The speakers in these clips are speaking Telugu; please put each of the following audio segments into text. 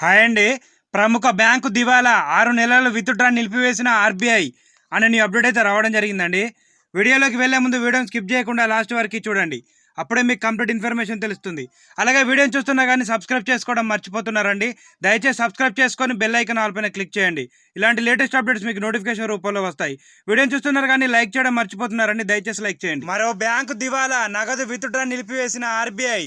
హాయ్ అండి. ప్రముఖ బ్యాంకు దివాలా ఆరు నెలలు విత్డ్రా నిలిపివేసిన ఆర్బీఐ అనే నీ అప్డేట్ అయితే రావడం జరిగిందండి. వీడియోలోకి వెళ్ళే ముందు వీడియోని స్కిప్ చేయకుండా లాస్ట్ వరకు చూడండి. అప్పుడే మీకు కంప్లీట్ ఇన్ఫర్మేషన్ తెలుస్తుంది. అలాగే వీడియోని చూస్తున్నా కానీ సబ్స్క్రైబ్ చేసుకోవడం మర్చిపోతున్నారండి. దయచేసి సబ్స్క్రైబ్ చేసుకొని బెల్ ఐకన్ ఆల్ పైన క్లిక్ చేయండి. ఇలాంటి లేటెస్ట్ అప్డేట్స్ మీకు నోటిఫికేషన్ రూపంలో వస్తాయి. వీడియోని చూస్తున్నారు కానీ లైక్ చేయడం మర్చిపోతున్నారండి. దయచేసి లైక్ చేయండి. మరో బ్యాంకు దివాలా నగదు విత్డ్రా నిలిపివేసిన ఆర్బీఐ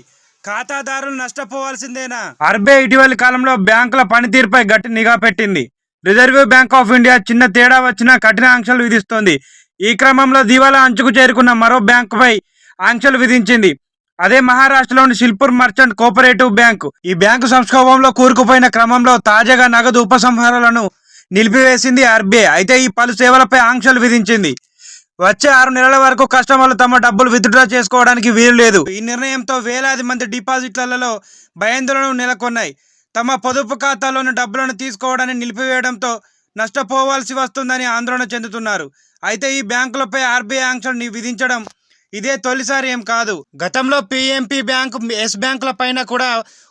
ఖాతాదారులు నష్టపోవాల్సిందేనా? ఆర్బీఐ ఇటీవలి కాలంలో బ్యాంకుల పనితీరుపై గట్టి నిఘా పెట్టింది. రిజర్వ్ బ్యాంక్ ఆఫ్ ఇండియా చిన్న తేడా వచ్చినా కఠిన ఆంక్షలు విధిస్తోంది. ఈ క్రమంలో దివాలా అంచుకు చేరుకున్న మరో బ్యాంకుపై ఆంక్షలు విధించింది. అదే మహారాష్ట్రలోని శిల్పూర్ మర్చెంట్ కోఆపరేటివ్ బ్యాంకు. ఈ బ్యాంకు సంక్షోభంలో కూరుకుపోయిన క్రమంలో తాజాగా నగదు ఉపసంహారాలను నిలిపివేసింది ఆర్బీఐ అయితే ఈ పలు సేవలపై ఆంక్షలు విధించింది. వచ్చే ఆరు నెలల వరకు కస్టమర్లు తమ డబ్బులు విత్డ్రా చేసుకోవడానికి వీలు లేదు. ఈ నిర్ణయంతో వేలాది మంది డిపాజిట్లలో భయాందోళనలు నెలకొన్నాయి. తమ పొదుపు ఖాతాలోని డబ్బులను తీసుకోవడాన్ని నిలిపివేయడంతో నష్టపోవాల్సి వస్తుందని ఆందోళన చెందుతున్నారు. అయితే ఈ బ్యాంకులపై ఆర్బీఐ ఆంక్షలు విధించడం ఇదే తొలిసారి ఏం కాదు. గతంలో పిఎంపి బ్యాంకు ఎస్ బ్యాంకుల పైన కూడా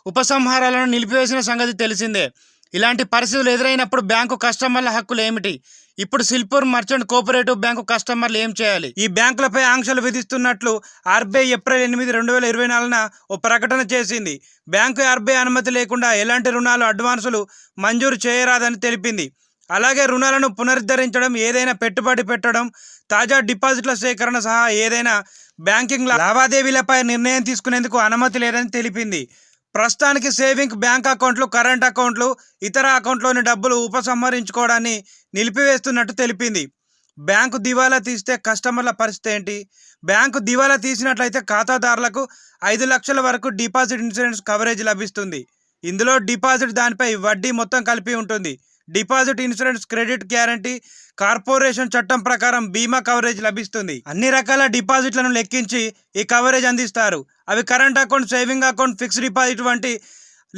ఉపసంహారాలను నిలిపివేసిన సంగతి తెలిసిందే. ఇలాంటి పరిస్థితులు ఎదురైనప్పుడు బ్యాంకు కస్టమర్ల హక్కులు ఏమిటి? ఇప్పుడు సిల్పూర్ మర్చెంట్ కోఆపరేటివ్ బ్యాంకు కస్టమర్లు ఏం చేయాలి? ఈ బ్యాంకులపై ఆంక్షలు విధిస్తున్నట్లు ఆర్బీఐ ఏప్రిల్ ఎనిమిది రెండు వేల ఇరవై నాలుగున ఓ ప్రకటన చేసింది. బ్యాంకు ఆర్బీఐ అనుమతి లేకుండా ఎలాంటి రుణాలు అడ్వాన్సులు మంజూరు చేయరాదని తెలిపింది. అలాగే రుణాలను పునరుద్ధరించడం ఏదైనా పెట్టుబడి పెట్టడం తాజా డిపాజిట్ల సేకరణ సహా ఏదైనా బ్యాంకింగ్ లావాదేవీలపై నిర్ణయం తీసుకునేందుకు అనుమతి లేదని తెలిపింది. ప్రస్తుతానికి సేవింగ్ బ్యాంక్ అకౌంట్లు కరెంట్ అకౌంట్లు ఇతర అకౌంట్లోని డబ్బులు ఉపసంహరించుకోవడాన్ని నిలిపివేస్తున్నట్టు తెలిపింది. బ్యాంకు దివాలా తీస్తే కస్టమర్ల పరిస్థితి ఏంటి? బ్యాంకు దివాలా తీసినట్లయితే ఖాతాదారులకు ఐదు లక్షల వరకు డిపాజిట్ ఇన్సూరెన్స్ కవరేజ్ లభిస్తుంది. ఇందులో డిపాజిట్ దానిపై వడ్డీ మొత్తం కలిపి ఉంటుంది. Deposit insurance credit guarantee corporation చట్టం ప్రకారం బీమా కవరేజ్ లభిస్తుంది. అన్ని రకాల డిపాజిట్లను లెక్కించి ఈ కవరేజ్ అందిస్తారు. అవి current account saving account fixed deposit వంటి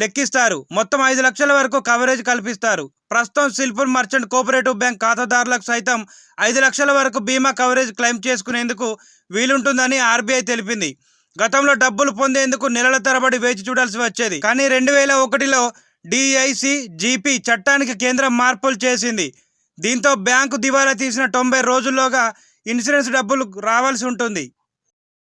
లెక్కిస్తారు. మొత్తం ఐదు లక్షల వరకు కవరేజ్ కల్పిస్తారు. ప్రస్తుతం సిల్పూర్ మర్చెంట్ కోఆపరేటివ్ బ్యాంక్ ఖాతాదారులకు సైతం ఐదు లక్షల వరకు బీమా కవరేజ్ క్లెయిమ్ చేసుకునేందుకు వీలుంటుందని ఆర్బీఐ తెలిపింది. గతంలో డబ్బులు పొందేందుకు నెలల తరబడి వేచి చూడాల్సి వచ్చేది. కానీ రెండు వేల ఒకటిలో డిఐసి జీపీ చట్టానికి కేంద్రం మార్పులు చేసింది. దీంతో బ్యాంకు దివాలా తీసిన తొంభై రోజుల్లోగా ఇన్సూరెన్స్ డబ్బులు రావాల్సి ఉంటుంది.